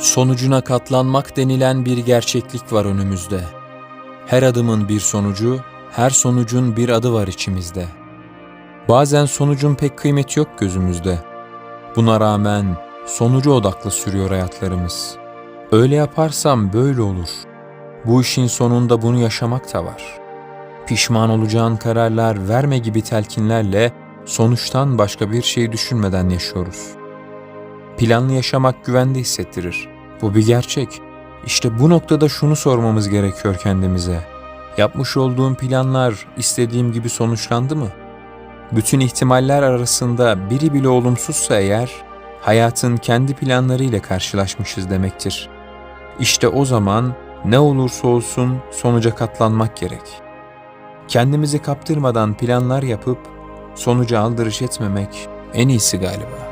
Sonucuna katlanmak denilen bir gerçeklik var önümüzde. Her adımın bir sonucu, her sonucun bir adı var içimizde. Bazen sonucun pek kıymeti yok gözümüzde. Buna rağmen sonucu odaklı sürüyor hayatlarımız. Öyle yaparsam böyle olur. Bu işin sonunda bunu yaşamak da var. Pişman olacağın kararlar verme gibi telkinlerle sonuçtan başka bir şey düşünmeden yaşıyoruz. Planlı yaşamak güvende hissettirir. Bu bir gerçek. İşte bu noktada şunu sormamız gerekiyor kendimize. Yapmış olduğum planlar istediğim gibi sonuçlandı mı? Bütün ihtimaller arasında biri bile olumsuzsa eğer, hayatın kendi planlarıyla karşılaşmışız demektir. İşte o zaman ne olursa olsun sonuca katlanmak gerek. Kendimizi kaptırmadan planlar yapıp sonuca aldırış etmemek en iyisi galiba.